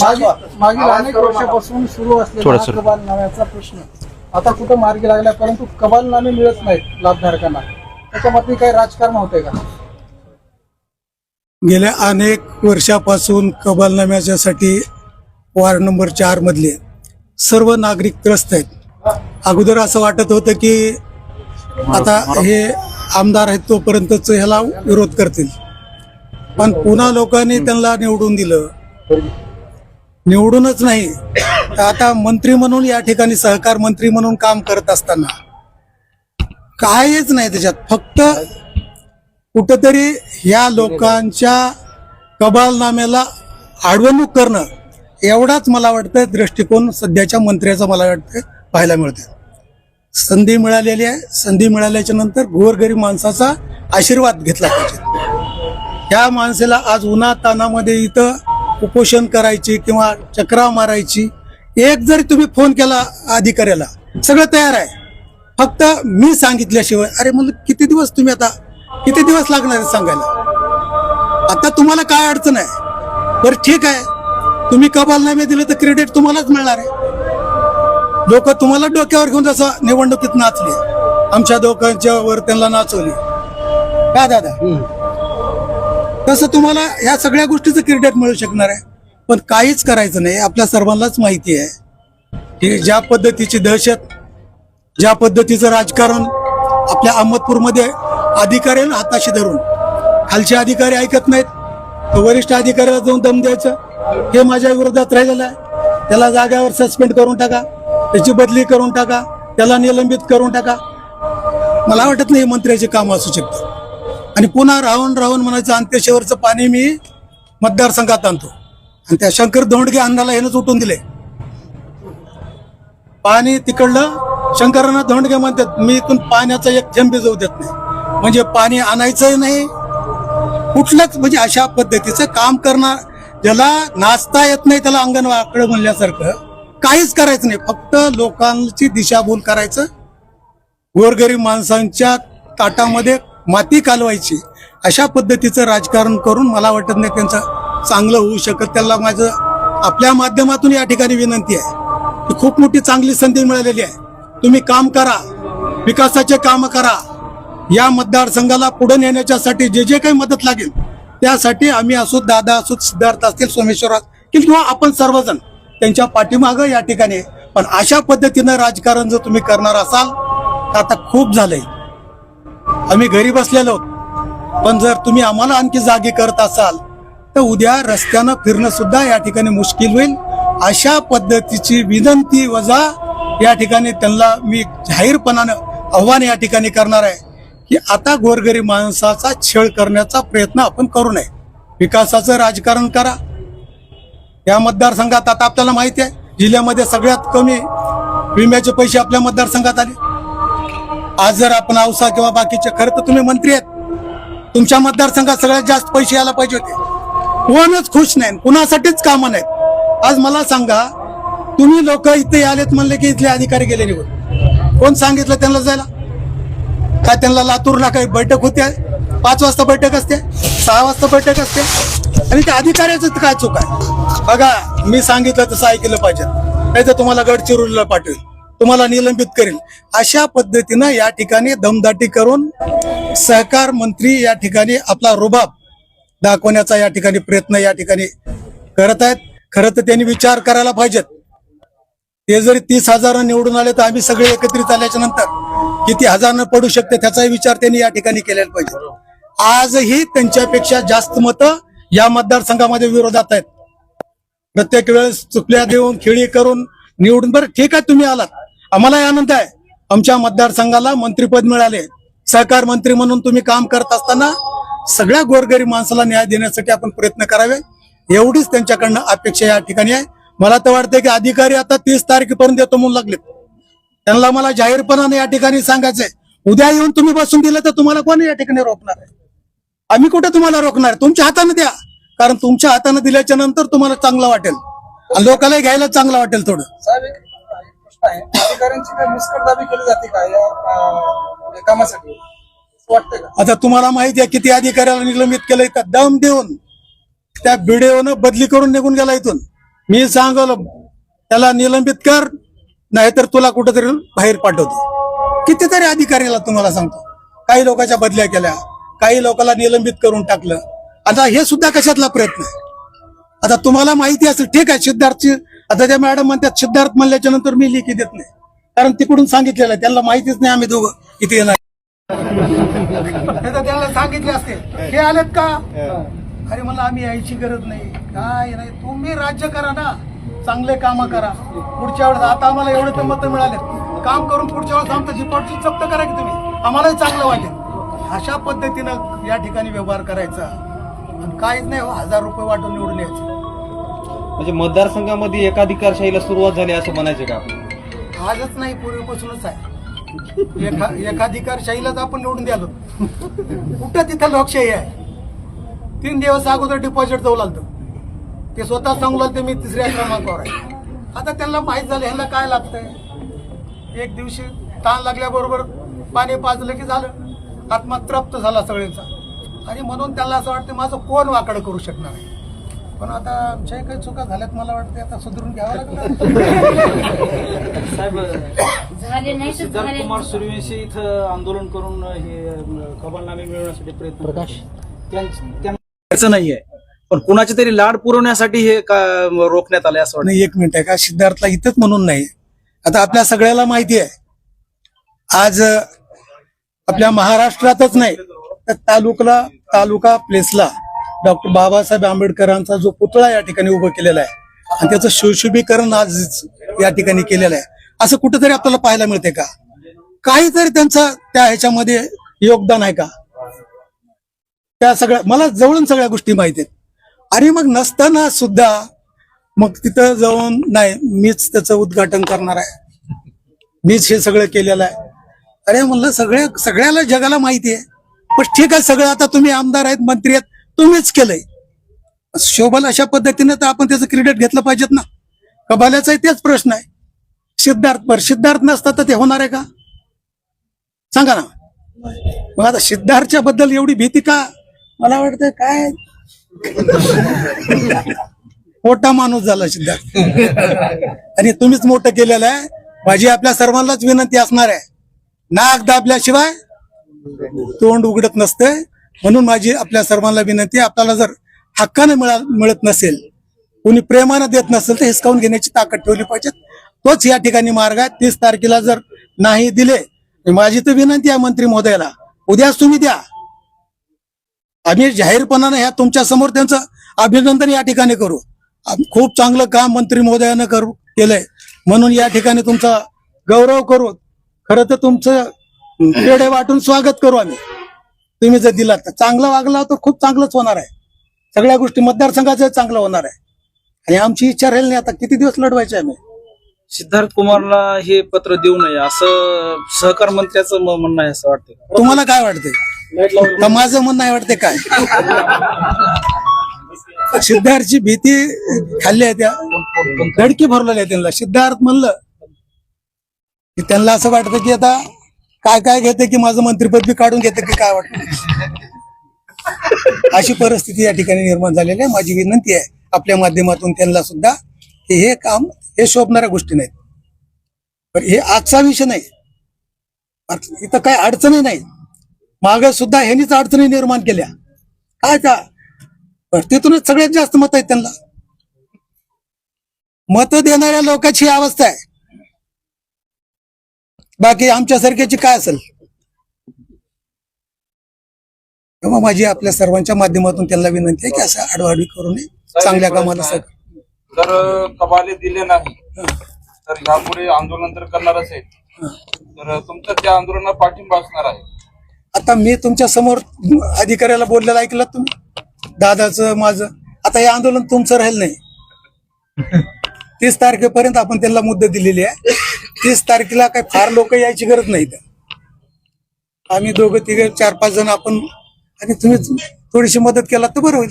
मागील मागील अनेक वर्षापासून सुरू असलेला. हा कबाल नाम्याचा प्रश्न. आता कुठं मार्गी लागला परंतु कबाल नामे मिळत नाहीत लाभधारकांना. त्याच्यामध्ये काही राजकारण होते का? गेल्या अनेक वर्षापासून कबालनाम्याच्यासाठी वार्ड नंबर चार मधले सर्व नागरिक त्रस्त आहेत. अगोदर असं वाटत होतं की आता हे आमदार आहेत तोपर्यंतच ह्याला विरोध करतील. पण पुन्हा लोकांनी त्यांना निवडून दिलं. निवडूनच नाही. तर आता मंत्री म्हणून या ठिकाणी सहकार मंत्री म्हणून काम करत असताना काहीच नाही त्याच्यात. फक्त कुठंतरी ह्या लोकांच्या कबालनाम्याला आडवणूक करणं एवढाच मला वाटतं दृष्टिकोन सध्याच्या मंत्र्याचा मला वाटतं पाहायला मिळतं संधी मिळालेली आहे. संधी मिळाल्याच्या नंतर गोरगरीब माणसाचा आशीर्वाद घेतला पाहिजे. ह्या माणसाला आज उन्हा तानामध्ये इथं उपोषण करायची किंवा चक्रा मारायची एक जरी तुम्ही फोन केला अधिकाऱ्याला सगळं तयार आहे. फक्त मी सांगितल्याशिवाय अरे म्हणलं किती दिवस तुम्ही आता किती दिवस लागणार सांगायला? आता तुम्हाला काय अडचण आहे? बरं ठीक आहे. तुम्ही कबालनामे दिले तर क्रेडिट तुम्हालाच मिळणार आहे. लोक तुम्हाला डोक्यावर घेऊन जसं निवडणुकीत नाचले. आमच्या दोघांच्या वर त्यांना नाचवली. का दादा? तसं तुम्हाला ह्या सगळ्या गोष्टीचं क्रेडिट मिळू शकणार आहे. पण काहीच करायचं नाही आपल्या सर्वांनाच माहिती आहे. की ज्या पद्धतीची दहशत ज्या पद्धतीचं राजकारण आपल्या अहमदपूरमध्ये अधिकाऱ्यांना हाताशी धरून खालचे अधिकारी ऐकत नाहीत तर वरिष्ठ अधिकाऱ्याला जाऊन दम द्यायचं हे माझ्या विरोधात राहिलेलं आहे. त्याला जाग्यावर सस्पेंड करून टाका त्याची बदली करून टाका त्याला निलंबित करून टाका. मला वाटत नाही हे मंत्र्याचे काम असू शकतं आणि पुन्हा राहून राहून म्हणायचं अंत्यशेवरचं पाणी मी मतदारसंघात आणतो. आणि त्या शंकर धोंडगे अण्णाला हेनच उठून दिले. पाणी तिकडलं शंकरांना धोंडगे म्हणतात मी इथून पाण्याचा एक थेंब जाऊ देत नाही. म्हणजे पाणी आणायचं नाही कुठलंच म्हणजे अशा पद्धतीचं काम करणार ज्याला नाचता येत नाही त्याला अंगणवाकडं म्हणल्यासारखं काहीच करायचं नाही. फक्त लोकांची दिशाभूल करायचं. गोरगरीब माणसांच्या ताटामध्ये माती कालवायची. अशा पद्धतीचं राजकारण करून मला वाटत नाही त्यांचं चांगलं होऊ शकत. त्याला माझं आपल्या माध्यमातून या ठिकाणी विनंती आहे. की खूप मोठी चांगली संधी मिळालेली आहे. तुम्ही काम करा. विकासाचे काम करा. या मतदारसंघाला पुढे नेण्याच्यासाठी जे जे काही मदत लागेल त्यासाठी आम्ही असो दादा असो सिद्धार्थ असतील सोमेश्वर किंवा आपण सर्वजण त्यांच्या पाठीमागं या ठिकाणी पण अशा पद्धतीनं राजकारण जर तुम्ही करणार असाल तर आता खूप झालंय. आम्ही घरी बसलेलो आहोत पण जर तुम्ही आम्हाला आणखी जागी करत असाल तर उद्या रस्त्यानं फिरणं सुद्धा या ठिकाणी मुश्किल होईल. अशा पद्धतीची विनंती वजा या ठिकाणी त्यांना मी जाहीरपणानं आव्हान या ठिकाणी करणार आहे की आता गोरगरीब माणसाचा छळ करण्याचा प्रयत्न आपण करू नये. विकासाचं राजकारण करा. या मतदारसंघात आता आपल्याला माहिती आहे जिल्ह्यामध्ये सगळ्यात कमी विम्याचे पैसे आपल्या मतदारसंघात आले. आज जर आपण औसा किंवा बाकीचे खरं तर तुम्ही मंत्री आहेत. तुमच्या मतदारसंघात सगळ्यात जास्त पैसे यायला पाहिजे होते. कोणच खुश नाही. कुणासाठीच कामं नाहीत. आज मला सांगा तुम्ही लोक इथे आलेत म्हणले की इथले अधिकारी गेले निघून. कोण सांगितलं त्यांना जायला? काय त्यांना लातूरला काही बैठक होते पाच वाजता बैठक असते सहा वाजता बैठक असते. आणि त्या अधिकाऱ्याचं काय चूक आहे? बघा मी सांगितलं तसं ऐकलं पाहिजे. नाही तर तुम्हाला गडचिरोलीला पाठवेल तुम्हाला निलंबित करेल. अशा पद्धतीनं या ठिकाणी दमदाटी करून सहकार मंत्री या ठिकाणी आपला रुबाब दाखवण्याचा या ठिकाणी प्रयत्न या ठिकाणी करत आहेत. खरं तर त्यांनी विचार करायला पाहिजेत. ते जरी तीस हजार निवडून आले तर आम्ही सगळे एकत्रित आल्याच्यानंतर किती हजार पडू शकते त्याचाही विचार त्यांनी या ठिकाणी केलेला पाहिजे. आजही त्यांच्यापेक्षा जास्त मतं या मतदारसंघामध्ये विरोधात आहेत. प्रत्येक वेळेस चुकल्या देऊन खेळी करून निवडून बरं ठीक आहे तुम्ही आलात. आम्हालाही आनंद आहे. आमच्या मतदारसंघाला मंत्रीपद मिळाले. सहकार मंत्री म्हणून तुम्ही काम करत असताना सगळ्या गोरगरीब माणसाला न्याय देण्यासाठी आपण प्रयत्न करावे. एवढीच त्यांच्याकडनं अपेक्षा या ठिकाणी आहे. मला तर वाटतं की अधिकारी आता तीस तारखेपर्यंत येतो म्हणून लागलेत. त्यांना मला जाहीरपणाने या ठिकाणी सांगायचंय. उद्या येऊन तुम्ही बसून दिलं तर तुम्हाला कोणी या ठिकाणी रोखणार आहे? आम्ही कुठे तुम्हाला रोखणार? तुमच्या हाताने द्या. कारण तुमच्या हाताने दिल्याच्या नंतर तुम्हाला चांगलं वाटेल. लोकांना घ्यायला चांगलं वाटेल थोडं. आहे. अधिकाऱ्यांची काही मुस्कटदाबी केली जाते का या अं, म्हणजे कामासाठी? असं वाटतंय का? आता तुम्हाला माहिती आहे किती अधिकाऱ्याला निलंबित केलं तर दम देऊन त्या बिडेओनं बदली करून निघून गेला इथून. मी सांगलो त्याला निलंबित कर नाहीतर तुला कुठेतरी बाहेर पाठवतो. कितीतरी अधिकाऱ्याला तुम्हाला सांगतो. काही लोकांच्या बदल्या केल्या काही लोकांना निलंबित करून टाकलं. आता हे सुद्धा कशातला प्रयत्न आहे? आता तुम्हाला माहिती असेल ठीक आहे सिद्धार्थची आता त्या मॅडम म्हणतात सिद्धार्थ म्हणल्याच्या नंतर मी लिखी देत नाही. कारण तिकडून सांगितलेलं आहे. त्यांना माहितीच नाही आम्ही दोघं किती येणार. त्यांना सांगितले असते. हे आलेत का? अरे मला आम्ही यायची गरज नाही. काय नाही तुम्ही राज्य करा ना. चांगले काम करा. पुढच्या वेळेस आता आम्हाला एवढे तर मतं मिळाले काम करून पुढच्या वेळेस आमचं जिपॉटची जप्त करा की तुम्ही. आम्हालाही चांगलं वाटेल. अशा पद्धतीनं या ठिकाणी व्यवहार करायचा. आणि काहीच नाही हो, हजार रुपये वाटून निवडून यायचं. म्हणजे मतदारसंघामध्ये एकाधिकारशाहीला सुरुवात झाली असं म्हणायचं का आपण आजच नाही पूर्वीपासूनच आहे. एका एकाधिकारशाहीलाच आपण निवडून द्यालो कुठं तिथं लोकशाही आहे? तीन दिवस अगोदर डिपॉझिट जाऊ लागतं ते स्वतः सांगू लागते मी तिसऱ्या क्रमांकावर आहे. आता त्यांना माहीत झालं ह्यांना काय लागतंय? एक दिवशी ताण लागल्याबरोबर पाणी पाजलं की झालं. आत्मा तृप्त झाला सगळ्यांचा. आणि म्हणून त्यांना असं वाटतं माझं कोण वाकडं करू शकणार आहे? पण आता आमच्या काही चुका झाल्यात मला वाटते आता सुधरून घ्यावं लागलं. साहेब झाले नाही तर सिद्धार्थ झाले कुमार सूर्यवंशी इथं आंदोलन करून हे अं, कबलनामे मिळवण्यासाठी प्रयत्न प्रकाश? त्याचं नाहीये. पण कुणाची तरी लाड पुरवण्यासाठी हे का रोखण्यात आले असं वाटतं नाही एक मिनिट आहे का सिद्धार्थला इथंच म्हणून नाही. आता आपल्या सगळ्याला माहिती आहे. आज अ, आपल्या महाराष्ट्रातच नाही तर तालुक्याला तालुका प्लेसला डॉक्टर बाबासाहेब आंबेडकरांचा जो पुतळा या ठिकाणी उभं केलेला आहे आणि त्याचं सुशोभीकरण आज या ठिकाणी केलेलं आहे. असं कुठेतरी आपल्याला पाहायला मिळते का? काहीतरी त्यांचं त्या ह्याच्यामध्ये योगदान आहे का? त्या सगळ्या मला जवळून सगळ्या गोष्टी माहिती आहेत. आणि मग नसताना सुद्धा मग तिथं जाऊन नाही मीच त्याचं उद्घाटन करणार आहे. मीच हे सगळं केलेलं आहे. अरे म्हणलं सगळ्या सगळ्याला जगाला माहिती आहे. पण ठीक आहे सगळं आता तुम्ही आमदार आहेत मंत्री आहेत तुम्हीच केलंय. शोभल अशा पद्धतीने तर आपण त्याचं क्रेडिट घेतलं पाहिजेत ना. कबाल्याचाही तेच प्रश्न आहे. सिद्धार्थ पर सिद्धार्थ नसता तर ते होणार आहे का? सांगा ना. मग आता सिद्धार्थच्या बद्दल एवढी भीती का? मला वाटतं काय? मोठा माणूस झाला सिद्धार्थ. आणि तुम्हीच मोठं केलेलं आहे. माझी आपल्या सर्वांनाच विनंती असणार आहे. नाक दाबल्याशिवाय तोंड उघडत नसतंय. म्हणून माझी आपल्या सर्वांना विनंती आपल्याला जर हक्काने मिळा मिळत नसेल कोणी प्रेमानं देत नसेल तर हिसकावून घेण्याची ताकद ठेवली पाहिजे. तोच या ठिकाणी मार्ग आहे. तीस तारखेला जर नाही दिले माझी तर विनंती आहे मंत्री महोदयाला उद्याच तुम्ही द्या. आम्ही जाहीरपणाने ह्या तुमच्यासमोर त्यांचं अभिनंदन या ठिकाणी करू. खूप चांगलं काम मंत्री महोदयानं करू केलंय. म्हणून या ठिकाणी तुमचा गौरव करू. खरं तर तुमचं पेढे वाटून स्वागत करू आम्ही. तुम्ही जर दिलात तर चांगलं वागला तर खूप चांगलंच होणार आहे. सगळ्या गोष्टी मतदारसंघाचं चांगलं होणार आहे. आणि आमची इच्छा राहील नाही आता किती दिवस लढवायचे आम्ही? सिद्धार्थ कुमारला हे पत्र देऊ नये असं सहकार मंत्र्याचं म- म्हणणं आहे असं वाटतं तुम्हाला काय वाटतंय? का माझं म्हणणं आहे वाटते काय? सिद्धार्थची भीती खाल्ली आहे त्या. धडकी भरलेली आहे त्यांना. सिद्धार्थ म्हणलं की त्यांना असं वाटतं की आता काय काय घेते की माझं मंत्रिपद मी काढून घेते की काय वाटत? अशी परिस्थिती या ठिकाणी निर्माण झालेली आहे. माझी विनंती आहे आपल्या माध्यमातून त्यांना सुद्धा की हे काम हे शोभणाऱ्या गोष्टी नाहीत. पण हे आजचा विषय नाही. इथं काय अडचणी नाही. माग सुद्धा ह्यांनीच अडचणी निर्माण केल्या. काय त्या? पण तिथूनच सगळ्यात जास्त मत आहेत त्यांना. मत देणाऱ्या लोकांची ही अवस्था आहे. बाकी आमच्या सारख्याची काय असेल? तेव्हा माझी आपल्या सर्वांच्या माध्यमातून त्यांना विनंती आहे की असं आडवाडी करू नये. चांगल्या कामाला सग जर कबाले दिले नाही तर ह्यापुढे आंदोलन तर करणारच आहे. तर तुमचं त्या आंदोलनाला पाठिंबा असणार आहे. आता मी तुमच्यासमोर अधिकाऱ्याला बोललेलं ऐकलं तुम्ही? दादाचं माझं. आता हे आंदोलन तुमचं राहील नाही. तीस तारखेपर्यंत आपण त्यांना मुद्दे दिलेली आहे. तीस तारखेला काही फार लोक यायची गरज नाही आम्ही दोघं तिघे चार पाच जण आपण आणि तुम्ही थोडीशी मदत केला तर बरं होईल.